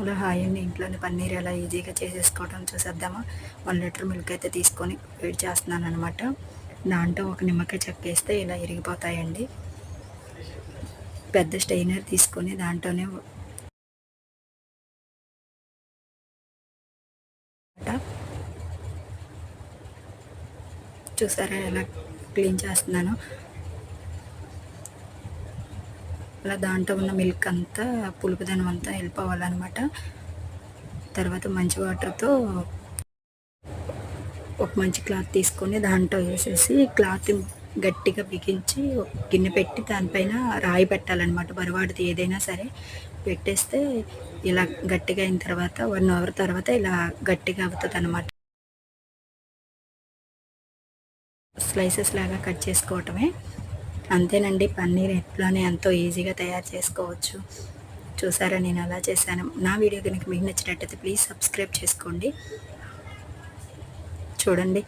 అలా హాయ్ అండి ఇంట్లోనే పన్నీర్ ఎలా ఈజీగా చేసేసుకోవడం చూసేద్దామా? వన్ లీటర్ మిల్క్ అయితే తీసుకొని వేడి చేస్తున్నాను అనమాట దాంట్లో ఒక నిమ్మకాయ చెక్కేస్తే ఇలా ఇరిగిపోతాయండి. పెద్ద స్టెయినర్ తీసుకొని దాంట్లోనే చూసారా ఎలా క్లీన్ చేస్తున్నాను? అలా దాంట్లో ఉన్న మిల్క్ అంతా పులుపుదనం అంతా వెళ్ళిపోవాలన్నమాట తర్వాత మంచి వాటర్తో ఒక మంచి క్లాత్ తీసుకొని దాంట్లో వేసేసి క్లాత్ గట్టిగా బిగించి ఒక గిన్నె పెట్టి దానిపైన రాయి పెట్టాలన్నమాట. బరువాడిది ఏదైనా సరే పెట్టేస్తే ఇలా గట్టిగా అయిన తర్వాత వన్ అవర్ తర్వాత ఇలా గట్టిగా అవుతుంది అనమాట స్లైసెస్ లాగా కట్ చేసుకోవటమే. అంతేనండి పన్నీర్ ఎట్లానే ఎంతో ఈజీగా తయారు చేసుకోవచ్చు. చూసారా నేను అలా చేశాను. నా వీడియో కనుక మీకు నచ్చినట్టయితే ప్లీజ్ సబ్స్క్రైబ్ చేసుకోండి. చూడండి.